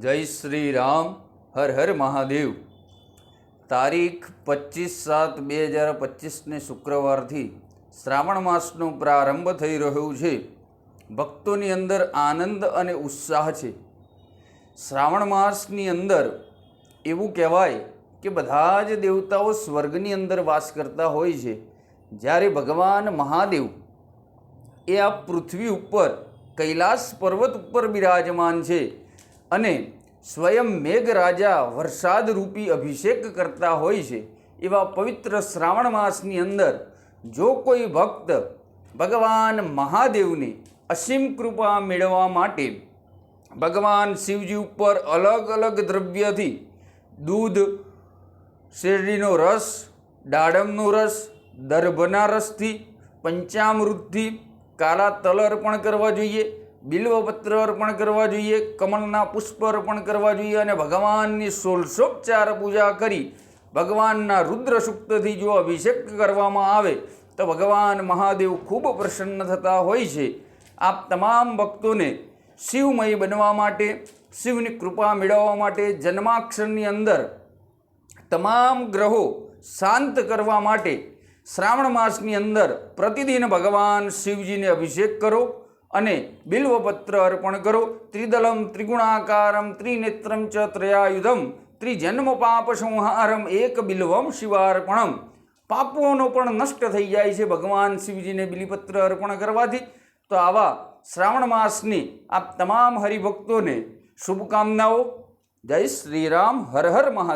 જય શ્રી રામ, હર હર મહાદેવ. તારીખ પચીસ સાત બે હજાર પચીસને શુક્રવારથી શ્રાવણ માસનો પ્રારંભ થઈ રહ્યો છે. ભક્તોની અંદર આનંદ અને ઉત્સાહ છે. શ્રાવણ માસની અંદર એવું કહેવાય કે બધા જ દેવતાઓ સ્વર્ગની અંદર વાસ કરતા હોય છે. જ્યારે ભગવાન મહાદેવ એ આ પૃથ્વી ઉપર કૈલાસ પર્વત ઉપર બિરાજમાન છે અને સ્વયં મેઘરાજા વરસાદ રૂપી અભિષેક કરતા હોય છે, એવા પવિત્ર શ્રાવણ માસની અંદર જો કોઈ ભક્ત ભગવાન મહાદેવની અસીમ કૃપા મેળવવા માટે ભગવાન શિવજી ઉપર અલગ અલગ દ્રવ્યથી દૂધ, શેરડીનો રસ, દાડમનો રસ, દર્ભના રસથી, પંચામૃતથી કાળા તલ અર્પણ કરવા જોઈએ. બિલ્વપત્ર અર્પણ કરવા જોઈએ, કમળના પુષ્પ અર્પણ કરવા જોઈએ અને ભગવાનની સોલસોપચાર પૂજા કરી ભગવાનના રુદ્ર સૂક્તથી જો અભિષેક કરવામાં આવે, તો ભગવાન મહાદેવ ખૂબ પ્રસન્ન થતા હોય છે. આપ તમામ ભક્તોને શિવમય બનવા માટે, શિવની કૃપા મેળવવા માટે, જન્માક્ષરની અંદર તમામ ગ્રહો શાંત કરવા માટે શ્રાવણ માસની અંદર પ્રતિદિન ભગવાન શિવજીને અભિષેક કરો. અને બિલ્વપત્ર અર્પણ કરો. ત્રિદલમ, ત્રિગુણાકારમ, ત્રિનેત્રમ ચ ત્રયાયુધમ, ત્રિજન્મ પાપ સંહારમ, એક બિલ્વમ શિવાર્પણમ. પાપોનો પણ નષ્ટ થઈ જાય છે ભગવાન શિવજીને બિલીપત્ર અર્પણ કરવાથી. તો આવા શ્રાવણ માસની આપ તમામ હરિભક્તોને શુભકામનાઓ. જય શ્રી રામ, હર હર મહાદેવ.